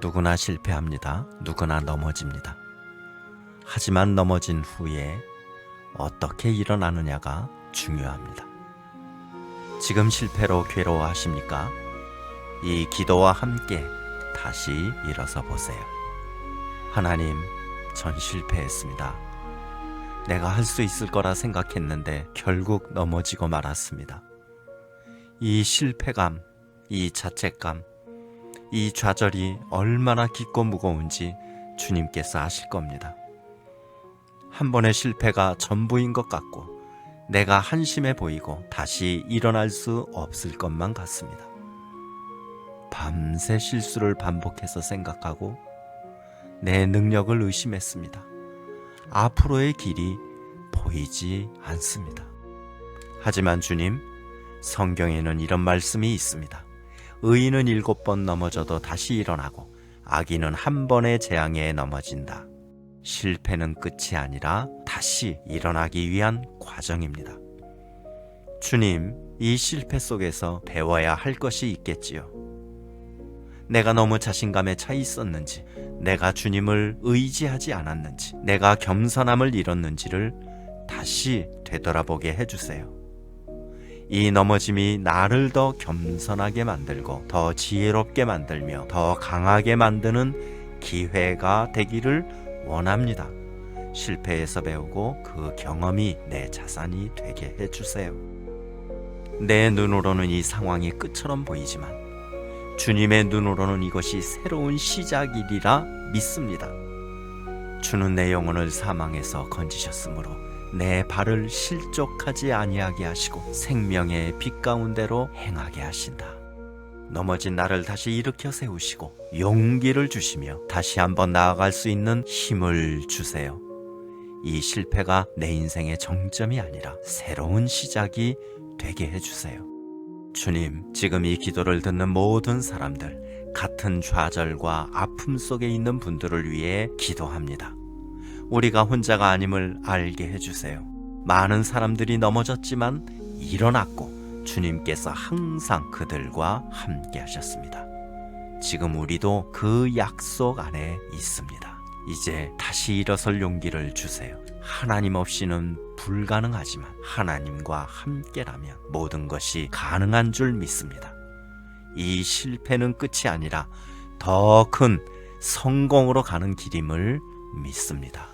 누구나 실패합니다. 누구나 넘어집니다. 하지만 넘어진 후에 어떻게 일어나느냐가 중요합니다. 지금 실패로 괴로워하십니까? 이 기도와 함께 다시 일어서 보세요. 하나님, 전 실패했습니다. 내가 할 수 있을 거라 생각했는데 결국 넘어지고 말았습니다. 이 실패감, 이 자책감, 이 좌절이 얼마나 깊고 무거운지 주님께서 아실 겁니다. 한 번의 실패가 전부인 것 같고 내가 한심해 보이고 다시 일어날 수 없을 것만 같습니다. 밤새 실수를 반복해서 생각하고 내 능력을 의심했습니다. 앞으로의 길이 보이지 않습니다. 하지만 주님, 성경에는 이런 말씀이 있습니다. 의인은 일곱 번 넘어져도 다시 일어나고 악인은 한 번의 재앙에 넘어진다. 실패는 끝이 아니라 다시 일어나기 위한 과정입니다. 주님, 이 실패 속에서 배워야 할 것이 있겠지요. 내가 너무 자신감에 차 있었는지, 내가 주님을 의지하지 않았는지, 내가 겸손함을 잃었는지를 다시 되돌아보게 해주세요. 이 넘어짐이 나를 더 겸손하게 만들고 더 지혜롭게 만들며 더 강하게 만드는 기회가 되기를 원합니다. 실패에서 배우고 그 경험이 내 자산이 되게 해주세요. 내 눈으로는 이 상황이 끝처럼 보이지만 주님의 눈으로는 이것이 새로운 시작이리라 믿습니다. 주는 내 영혼을 사망에서 건지셨으므로 내 발을 실족하지 아니하게 하시고 생명의 빛 가운데로 행하게 하신다. 넘어진 나를 다시 일으켜 세우시고 용기를 주시며 다시 한번 나아갈 수 있는 힘을 주세요. 이 실패가 내 인생의 정점이 아니라 새로운 시작이 되게 해주세요. 주님, 지금 이 기도를 듣는 모든 사람들, 같은 좌절과 아픔 속에 있는 분들을 위해 기도합니다. 우리가 혼자가 아님을 알게 해주세요. 많은 사람들이 넘어졌지만 일어났고 주님께서 항상 그들과 함께 하셨습니다. 지금 우리도 그 약속 안에 있습니다. 이제 다시 일어설 용기를 주세요. 하나님 없이는 불가능하지만 하나님과 함께라면 모든 것이 가능한 줄 믿습니다. 이 실패는 끝이 아니라 더 큰 성공으로 가는 길임을 믿습니다.